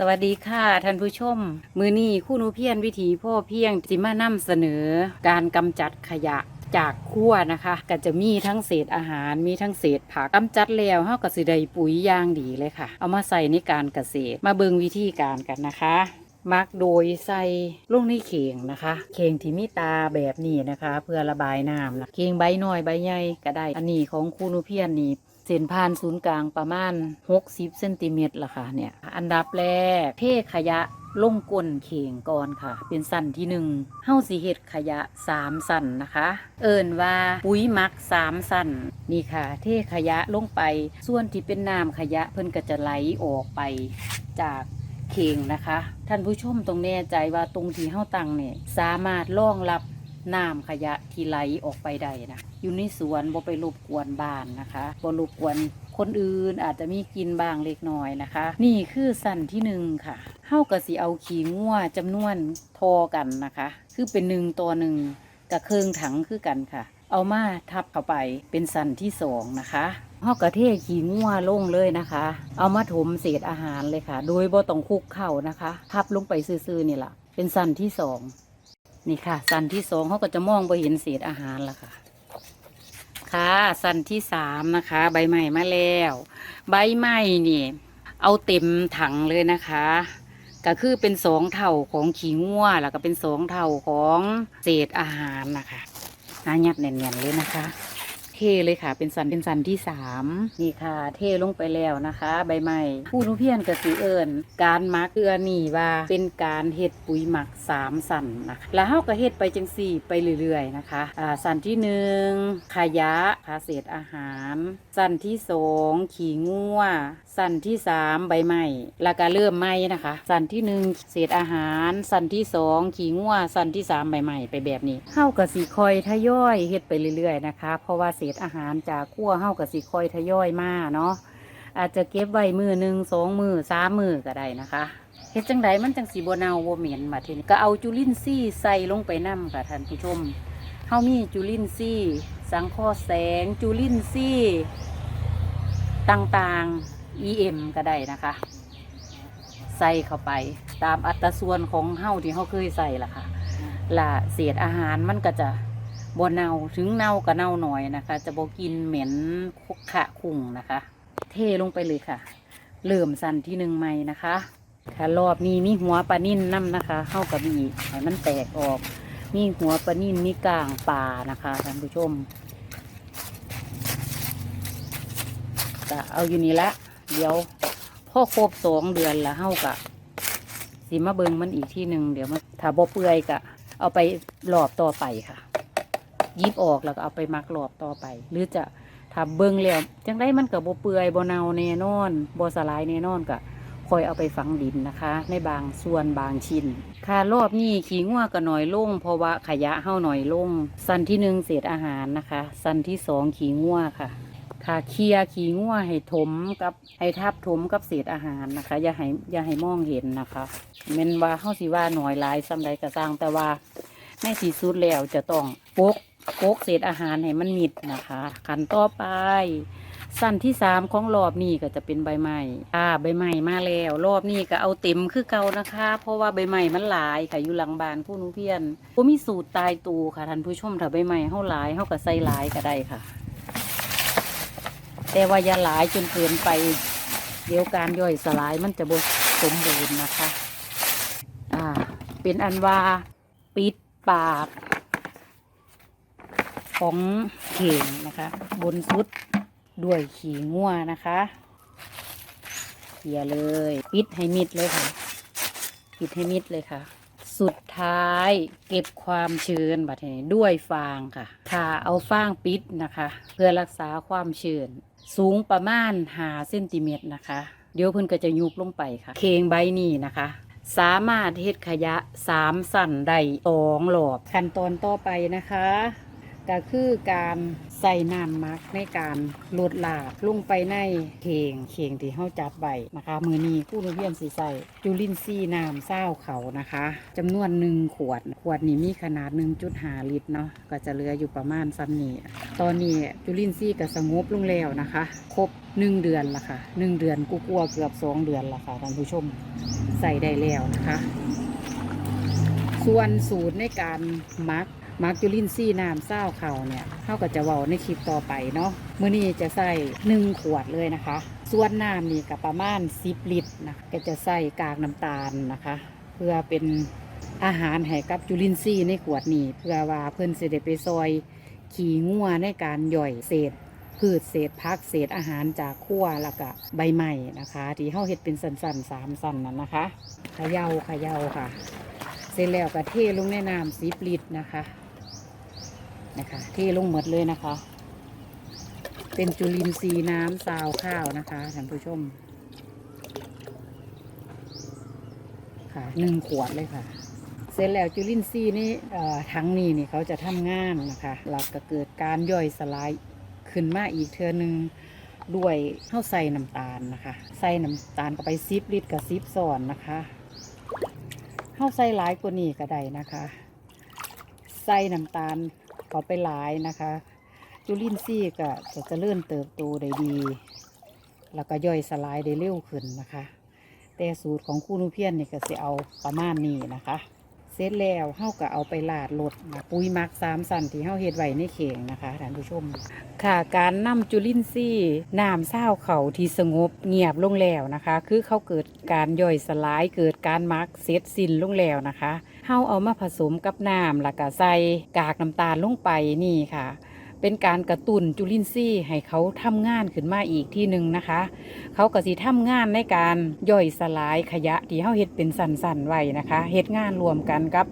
สวัสดีค่ะท่านผู้ชม มือนี้คู่นูเพียนวิถีพ่อเพียงจิมานำเสนอ การกำจัดขยะจากขั้วนะคะ ก็จะมีทั้งเศษอาหารมีทั้งเศษผักกำจัดแล้วเฮาก็สิได้ปุ๋ยยางดีเลยค่ะ เอามาใส่ในการเกษตรมาเบิงวิธีการกันนะคะมักโดยใส่ลงในเข่งนะคะ เข่งที่มีตาแบบนี้นะคะ เพื่อระบายน้ำนะเข่งใบหน้อยใบใหญ่ก็ได้ อันนี้ของคูนูเพียนนี่ เส้นผ่านศูนย์กลางประมาณ 60เซนติเมตรละค่ะเนี่ย อันดับแรกเทขยะลงก้นเข่งก่อนค่ะ เป็นสั้นที่หนึ่งเฮาสิเฮ็ดขยะสามสั้นนะคะ เอิ่นว่าปุ๋ยมักสามสั้นนี่ค่ะ เทขยะลงไป ส่วนที่เป็นน้ำขยะเพิ่นก็จะไหลออกไปจากเข่งนะคะ ท่านผู้ชมต้องแน่ใจว่าตรงที่เฮาตังเนี่ยสามารถรองรับน้ำขยะที่ไหลออกไปได้นะ อยู่ในสวนบ่ไปรบกวนบ้านนะคะบ่รบกวนคนอื่นอาจจะมีกินบ้างเล็กน้อยนะคะ นี่คือสั้นที่หนึ่งค่ะเฮาก็สิเอาขี้งัวจำนวนทอกันนะคะ คือเป็นหนึ่งตัวหนึ่งกับเครื่องถังคือกันค่ะ เอามาทับเข้าไปเป็นสันที่สองนะคะห่อกระเทขี้งัวลงเลยนะคะ เอามาถมเศษอาหารเลยค่ะ โดยบ่ต้องคุกเข้านะคะ ทับลงไปซื่อๆนี่แหละเป็นสันที่สองนี่ค่ะ สันที่สองเขาก็จะมองไปเห็นเศษอาหารละค่ะ ค่ะสันที่สามนะคะ ใบใหม่มาแล้ว ใบใหม่นี่ เอาเต็มถังเลยนะคะ ก็คือเป็นสองเท่าของขี้งัวแล้วก็เป็นสองเท่าของเศษอาหารนะคะน่ายัดแน่นๆเลยนะคะ เทเลยค่ะ เป็นสันเป็นสันที่สามนี่ค่ะ เทลงไปแล้วนะคะ ใบไม้ผู้นุเพียนกับสีเอิญการมักเกลือนี่ว่าเป็นการเฮ็ดปุ๋ยหมักสามสันนะคะแล้วเฮาก็เฮ็ดไปจังสี่ไปเรื่อยๆนะคะอ่าสันที่หนึ่งขยะค่ะเศษอาหาร สันที่สองขี้งัวสันที่สามใบไม้แล้วก็เริ่มไหม้นะคะ สันที่หนึ่งเศษอาหาร สันที่สองขี้งัวสันที่สามใบไม้ไปแบบนี้เฮากับสีคอยทยอยเฮ็ดไปเรื่อยๆนะคะ เพราะว่าเศษอาหารจากขั้วเฮากับสีคอยทยอยมาเนาะอาจจะเก็บไว้มือหนึ่งสองมือสามมือก็ได้นะคะเฮ็ดจังไดมันจังสีบเนาบ่เหม็นมาทีนี้ก็เอาจุลินทรีย์ใส่ลงไปนํค่ะท่านผู้ชมเฮามีจุลินทรีย์สังเคราะห์แสงจุลินทรีย์ต่างๆ EM ก็ได้นะคะ ใส่เข้าไปตามอัตราส่วนของเฮาที่เฮาเคยใส่ละค่ะละเศษอาหารมันก็จะ บ่เน่าถึงเน่าก็เน่าหน่อยนะคะ จะบ่กินเหม็นคุกขะคุ่งนะคะ เทลงไปเลยค่ะเริ่มสั่นที่หนึ่งใหม่นะคะค่ะรอบนี้มีหัวปลานิ่นน้ำนะคะเข้ากับมีให้มันแตกออก มีหัวปลานิ่นมีกลางปลานะคะท่านผู้ชมก็เอาอยู่นี่ละเดี๋ยวพ่อครบสองเดือนละเฮากะสิมาเบิงมันอีกที่หนึ่งเดี๋ยวมันถ้าบ่เปื่อยกะเอาไปหลอบต่อไปค่ะ ยิบออกแล้วก็เอาไปมักหลอบต่อไป หรือจะถ้าเบิ้งแล้วจังได้มันกับบเปื่อยบเนาแน่นอนบสลายแน่นอนก็คอยเอาไปฝังดินนะคะ ในบางส่วนบางชิ้นค่ะรอบนี้ขี้งัวก็หน่อยลง เพราะว่าขยะเฮาหน่อยลง สันที่หนึ่งเศษอาหารนะคะ สันที่สองขี้งัวค่ะค่ะเคลียขี้งัวให้ถมกับให้ทับถมกับเศษอาหารนะคะ อย่าให้อย่าให้มองเห็นนะคะเมนว่าเฮาสิว่าหน่อยหลายซ้ำใดก็สร้างแต่ว่าในที่สุดแล้วจะต้องปก ปกเศษอาหารให้มันมิดนะคะขั้นต่อไป สั้นที่สามของรอบนี้ก็จะเป็นใบไม้อ่าใบไม้มาแล้ว รอบนี้ก็เอาเต็มคือเก่านะคะ เพราะว่าใบไม้มันหลายค่ะอยู่หลังบานผู้นุเพียนบ่มีสูตรตายตัวค่ะท่านผู้ชมถ้าใบไม้เฮาหลายเฮาก็ใส่หลายก็ได้ค่ะ แต่ว่าอย่าหลายจนเกินไป เดี๋ยวการย่อยสลายมันจะบสมบูรณ์นะคะ อ่า เป็นอันว่าปิดปาก ของเข่งนะคะ บนสุดด้วยขี่งัวนะคะเขี่ยเลย ปิดให้มิดเลยค่ะ ปิดให้มิดเลยค่ะ สุดท้ายเก็บความชื้นบัดนี้ด้วยฟางค่ะถ้าเอาฟางปิดนะคะ เพื่อรักษาความชื้นสูงประมาณหาเซนติเมตรนะคะ เดี๋ยวเพิ่นก็จะยุบลงไปค่ะ เคงใบนี้นะคะสามารถเฮ็ดขยะสามสั่นได้สองหลอบขั้นตอนต่อไปนะคะ ก็คือการใส่น้ำมักในการลดลาบลงไปในเข่งเข่งที่เฮาจัดไว้นะคะ มือนี้ผู้นุเรียนสีใส่จุลินทรีย์น้ำเศร้าเขานะคะจำนวนหนึ่งขวด ขวดนี้มีขนาด 1.5 ลิตรเนาะก็จะเหลืออยู่ประมาณซ้ำนี้ตอนนี้จุลินทรีย์ก็สงบลงแล้วนะคะ ครบ 1 เดือนละค่ะ 1 เดือนกูกลัวเกือบ 2 เดือนละค่ะท่านผู้ชมใส่ได้แล้วนะคะ ส่วนสูตรในการมัก มักจุลินทรีย์น้ำเศร้าเขาเนี่ยเท่ากับจะเว้าในคลิปต่อไปเนาะมื้อนี้จะใส่หนึ่งขวดเลยนะคะ ส่วนน้ำนี่กับประมาณ10ลิตรนะก็จะใส่กากน้ำตาลนะคะ เพื่อเป็นอาหารให้กับจุลินทรีย์ในขวดนี้ เพื่อว่าเพิ่นเสิได้ไปซอย ขี่งัวในการย่อยเศษพืชเศษพักเศษอาหารจากขั้วแล้วก็ใบไม้นะคะ ที่เฮาเฮ็ดเป็นสันๆสามสันนั่นนะคะเขย่าเขย่าค่ะ เสร็จแล้วก็เทลงในน้ำสีปลิตรนะคะ นะคะเทลงหมดเลยนะคะ เป็นจุลินทรีย์น้ำซาวข้าวนะคะท่านผู้ชม ค่ะหนึ่งขวดเลยค่ะ เสร็จแล้วจุลินทรีย์นี่ทั้งนี้นี่เขาจะทำงานนะคะแล้วก็เกิดการย่อยสลายขึ้นมาอีกเทือหนึ่งด้วยเข้าใส่น้ำตาลนะคะ ใส่น้ำตาลเข้าไปซิบลิตรกับซิบซอนนะคะเข้าใส่หลายกว่านี้ก็ได้นะคะ ใส่น้ำตาล เข้าไปหลายนะคะจุลินทรีย์ก็จะเจริญเติบโตได้ดี แล้วก็ย่อยสลายได้เร็วขึ้นนะคะ แต่สูตรของคู่นุเพียนนี่ก็จะเอาประมาณนี้นะคะ เสร็จแล้วเฮาก็เอาไปลาดรถนะปุ๋ยมักสามสันที่เฮาเฮ็ดไว้ในเข่งนะคะท่านผู้ชม ค่ะการนำจุลินทรีย์น้ำเศร้าเขาที่สงบเงียบลงแล้วนะคะ คือเขาเกิดการย่อยสลายเกิดการมักเสร็จสิ้นลงแล้วนะคะ เฮาเอามาผสมกับน้ำแล้วก็ใส่กากน้ำตาลลงไปนี่ค่ะ เป็นการกระตุ้นจุลินทรีย์ให้เขาทำงานขึ้นมาอีกที่หนึ่งนะคะ เขาก็สิทำงานในการย่อยสลายขยะที่เขาเฮ็ดเป็นสันๆไว้นะคะเฮ็ดงานรวมกันกับ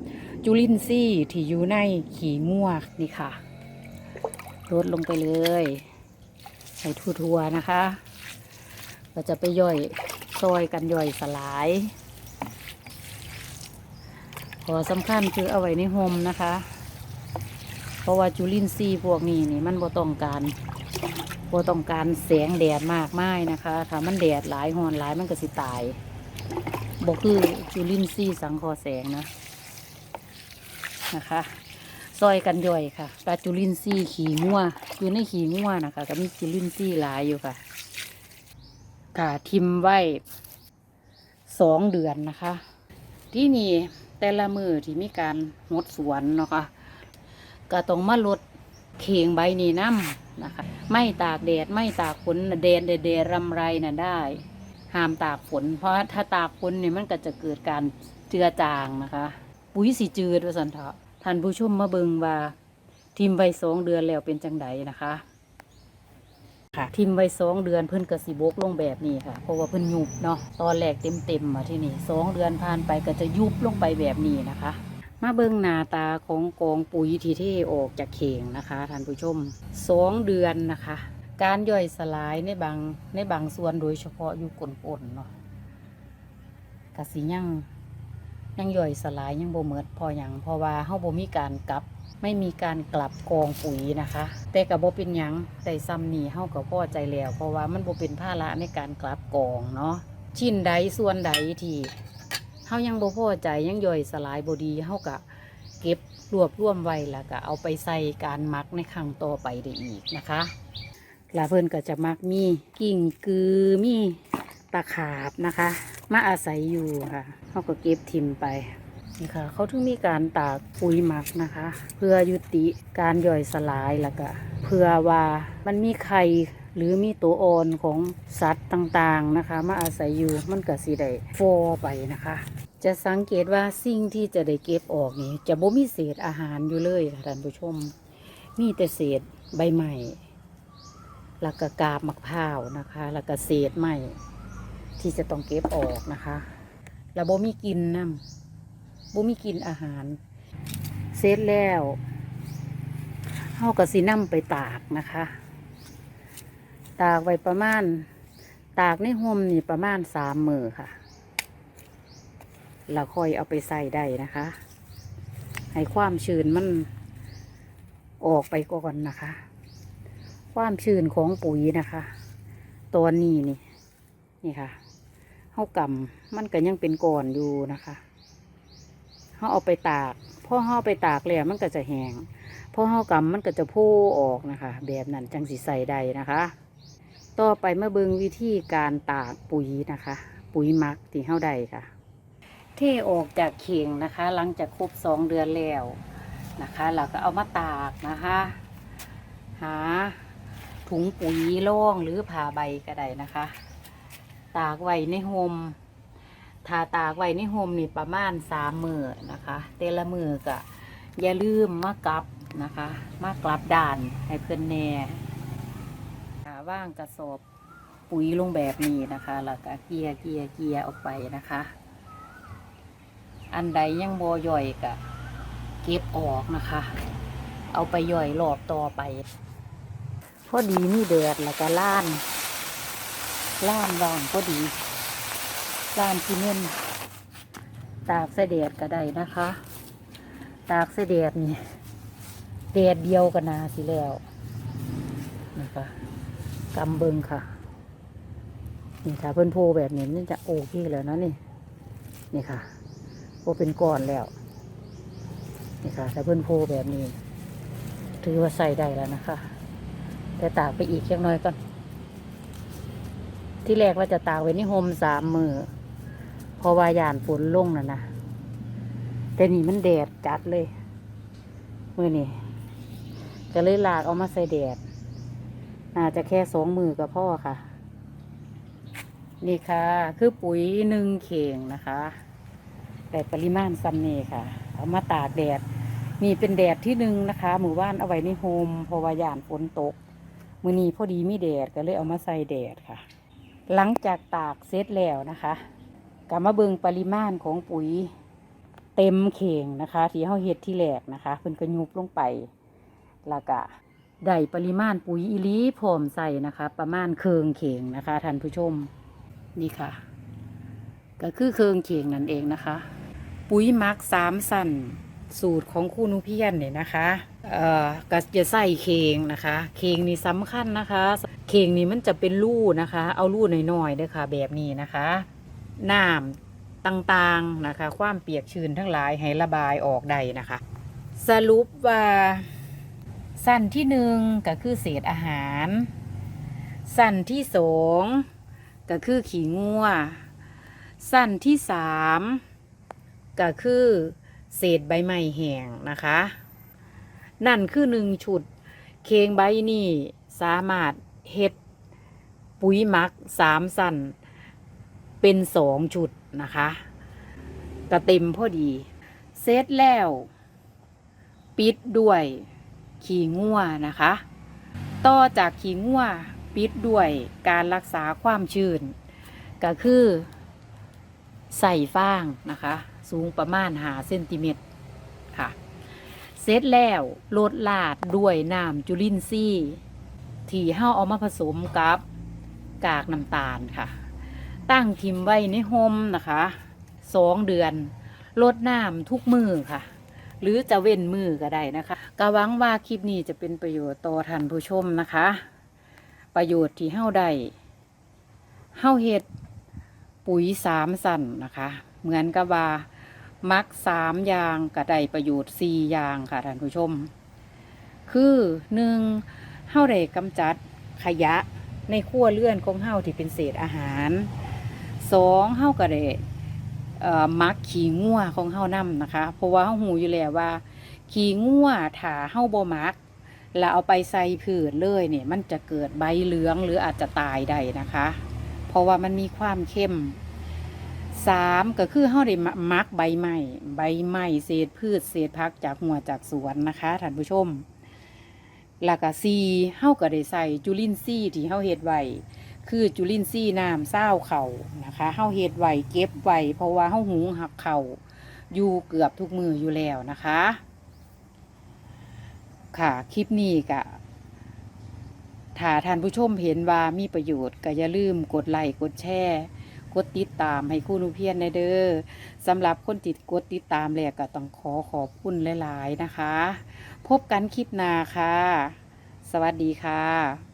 จุลินทรีย์ที่อยู่ในขี้ง่วกนี่ค่ะลดลงไปเลยใส่ทั่วๆนะคะ ก็จะไปย่อยซอยกันย่อยสลาย ขอสำคัญคือเอาไว้ในโฮมนะคะ เพราะว่าจุลินทรีย์พวกนี้นี่มันบ่ต้องการบ่ต้องการแสงแดดมากมายนะคะถ้ามันแดดหลายหอนหลายมันก็สิตายบ่คือจุลินทรีย์สังเคราะห์แสงนะนะคะซอยกันย่อยค่ะปลาจุลินทรีย์ขี่งัวอยู่ในขี่งัวนะคะ ก็มีจุลินทรีย์หลายอยู่ค่ะค่ะทิมไว้สองเดือนนะคะ ที่นี่ แต่ละมือที่มีการงดสวนเนาะค่ะก็ต้องมาลดเข่งใบนี้น้ำนะคะ ไม่ตากแดดไม่ตากฝนแดดแดดแดดรำไรน่ะได้ห้ามตากฝน เพราะถ้าตากฝนเนี่ยมันก็จะเกิดการเจือจางนะคะ ปุ๋ยสีจืดว่าสันเถาะท่านผู้ชมมาเบิงว่าทิมไว้สองเดือนแล้วเป็นจังไดนะคะ ค่ะ ทิมไว้สองเดือนเพิ่นกระสีบกลงแบบนี้ค่ะ เพราะว่าเพิ่นยุบเนาะตอนแรกเต็มเต็มๆมาที่นี่สองเดือนผ่านไปก็จะยุบลงไปแบบนี้นะคะ มาเบิ่งหน้าตาของกองปุ๋ยที่เทออกจากเข่งนะคะท่านผู้ชมสองเดือนนะคะ การย่อยสลายในบางในบางส่วนโดยเฉพาะอยู่ก้นๆเนาะกระสิยังยังย่อยสลายยังบ่เมิดพออย่างเพราะว่าเฮาบ่มีการกลับ ไม่มีการกลับกองปุ๋ยนะคะ แต่กับบเป็นยังแต่ซ้ำนี่เฮาก็พอใจแล้ว เพราะว่ามันบเป็นภาระในการกลับกองเนาะชิ้นใดส่วนใดที่เฮายังบพ่อใจยังย่อยสลายบดีเฮาก็เก็บรวบรวมไว้แล้วก็เอาไปใส่การมักในครั้งต่อไปได้อีกนะคะลาเพิ่นก็จะมักมีกิ่งกือมีตะขาบนะคะ มาอาศัยอยู่ค่ะเฮาก็เก็บทิมไป นี่ค่ะ เขาถึงมีการตากปุ๋ยหมักนะคะ เพื่อยุติการย่อยสลายแล้วก็เพื่อว่ามันมีไข่หรือมีตัวอ่อนของสัตว์ต่างๆนะคะ มาอาศัยอยู่มันก็สิได้ฟอไปนะคะ จะสังเกตว่าสิ่งที่จะได้เก็บออกนี่จะบ่มีเศษอาหารอยู่เลยค่ะท่านผู้ชม มีแต่เศษใบไม้แล้วก็กาบมะพร้าวนะคะ แล้วก็เศษไม้ที่จะต้องเก็บออกนะคะ แล้วบ่มีกินน้ำ บ่มีกินอาหารเสร็จแล้วเฮาก็สินำไปตากนะคะ ตากไว้ประมาณ ตากในห่มนี่ประมาณสามมือค่ะแล้วค่อยเอาไปใส่ได้นะคะ ให้ความชื้นมันออกไปก่อนนะคะ ความชื้นของปุ๋ยนะคะ ตัวนี้นี่นี่ค่ะเฮากำมันก็ยังเป็นก้อนอยู่นะคะ เฮาเอาไปตากพอเฮาเอไปตากแล้วมันก็จะแห้งพอเฮากำมันก็จะโพ่ออกนะคะ แบบนั้นจังสิใส่ได้นะคะ ต่อไปมาเบิงวิธีการตากปุ๋ยนะคะ ปุ๋ยมักที่เฮาได้ค่ะ เทออกจากเข่งนะคะ หลังจากครบสองเดือนแล้วนะคะเราก็เอามาตากนะคะ หาถุงปุ๋ยโล่งหรือผ่าใบก็ได้นะคะ ตากไว้ในโฮม ถ้าตากไว้ในโฮมนี่ประมาณสามมือนะคะเตละมือก็อย่าลืมมากลับนะคะ มากลับด่านให้เพื่อนแน่อ่าว่างกระสอบปุ๋ยลงแบบนี้นะคะแล้วก็เกียร์เกียร์เกียร์ออกไปนะคะ อันใดยังบอย่อยก็เก็บออกนะคะ เอาไปย่อยรอบต่อไปพอดีมีแดดแล้วก็ล้านล้านวางพอดี ล้านที่เน่นตากเสด็จก็ได้นะคะ ตากเสด็จนี่แดดเดียวกันนาสิแล้วนะคะกำเบิงค่ะนี่ถ้าเพิ่นโพแบบนี้มันจะโอเคแล้วนะนี่ นี่ค่ะโพเป็นก้อนแล้วนี่ค่ะถ้าเพิ่นโพแบบนี้ ถือว่าใส่ได้แล้วนะคะ แต่ตากไปอีกจักน่อยก่อนที่แรกว่าจะตากไว้ในโฮมสามมือ เพอว่ายานฝนลงน่ะนะแต่นี่มันแดดจัดเลยมือนี่ก็เลยลากเอามาใส่แดดน่าจะแค่สองมือกับพ่อค่ะ นี่ค่ะ คือปุ๋ยหนึ่งเข่งนะคะ แต่ปริมาณซัมเน่ค่ะ เอามาตากแดดนี่เป็นแดดที่หนึ่งนะคะหมู่บ้านเอาไว้ในโฮมเพราะว่ายานฝนตก มือนี้พอดีมีแดดก็เลยเอามาใส่แดดค่ะ หลังจากตากเสร็จแล้วนะคะ ก็มาเบิงปริมาณของปุ๋ยเต็มเข่งนะคะ ที่เฮาเฮ็ดที่แรกนะคะเพิ่นก็ยุบลงไปแล้วก็ได้ปริมาณปุ๋ยอีหลีพร้อมใส่นะคะ ประมาณเคืองเข่งนะคะท่านผู้ชมนี่ค่ะ ก็คือเคืองเข่งนั่นเองนะคะ ปุ๋ยมักสามสั่นสูตรของคู่นุเพียนเนี่ยนะคะเอ่อก็จะใส่เคงนะคะเคงนี่สำคัญนะคะเคงนี่มันจะเป็นรูนะคะ เอารูน้อยๆเด้อค่ะ แบบนี้นะคะ น้ำต่างๆนะคะ ความเปียกชื้นทั้งหลายให้ระบายออกได้นะคะ สรุปว่าสั้นที่หนึ่งก็คือเศษอาหาร สั้นที่สองก็คือขี้งัวสั้นที่สามก็คือเศษใบไม้แห้งนะคะ นั่นคือหนึ่งชุด เคงใบนี่สามารถเฮ็ดปุ๋ยหมักสามสั้น เป็นสองชุดนะคะกระเต็มพอดีเสร็จแล้ว ปิดด้วยขี้งัวนะคะ ต่อจากขี้งัวปิดด้วยการรักษาความชื้น ก็คือใส่ฟางนะคะ สูงประมาณหาเซนติเมตรค่ะ เสร็จแล้วลดลาดด้วยน้ำจุลินทรีย์ที่เฮาเอามาผสมกับกากน้ำตาลค่ะ ตั้งทิมไว้ในโฮมนะคะสองเดือนลดน้ำทุกมือค่ะ หรือจะเว้นมือก็ได้นะคะกะหวังว่าคลิปนี้จะเป็นประโยชน์ต่อท่านผู้ชมนะคะ ประโยชน์ที่เฮาได้เฮาเฮ็ดปุ๋ยสามสั่นนะคะ เหมือนกับว่ามักสามอย่างก็ได้ประโยชน์สี่อย่างค่ะท่านผู้ชม คือหนึ่งเฮาได้กำจัดขยะในครัวเรือนของเฮาที่เป็นเศษอาหาร สองเฮาก็ได้เอ่อมักขี้งัวของเฮานํนะคะ เพราะว่าเฮาหูอยู่แล้วว่า ขี้งัวถ้าเฮาบ่มักแล้วเอาไปใส่พืชเลยเนี่ยมันจะเกิดใบเหลืองหรืออาจจะตายได้นะคะ เพราะว่ามันมีความเข้มสามก็คือเฮาได้มักใบไม้ใบไม้เศษพืชเศษพักจากหัวจากสวนนะคะท่านผู้ชมแล้วก็สี่เฮาก็ได้ใส่จุลินทรีย์ที่เฮาเฮ็ดไว้ คือจุลินทรีย์น้ำเศร้าเข่านะคะเฮาเฮ็ดไว้เก็บไว้เพราะว่าเฮาหุงหักเข่าอยู่เกือบทุกมืออยู่แล้วนะคะ ค่ะคลิปนี้ก็ถ้าท่านผู้ชมเห็นว่ามีประโยชน์ก็อย่าลืมกดไลค์กดแชร์กดติดตามให้คู่นุเพียนในเด้อสำหรับคนติดกดติดตามแล้วก็ต้องขอขอบคุณหลาย ๆ นะคะ พบกันคลิปหน้าค่ะสสวัสดีค่ะ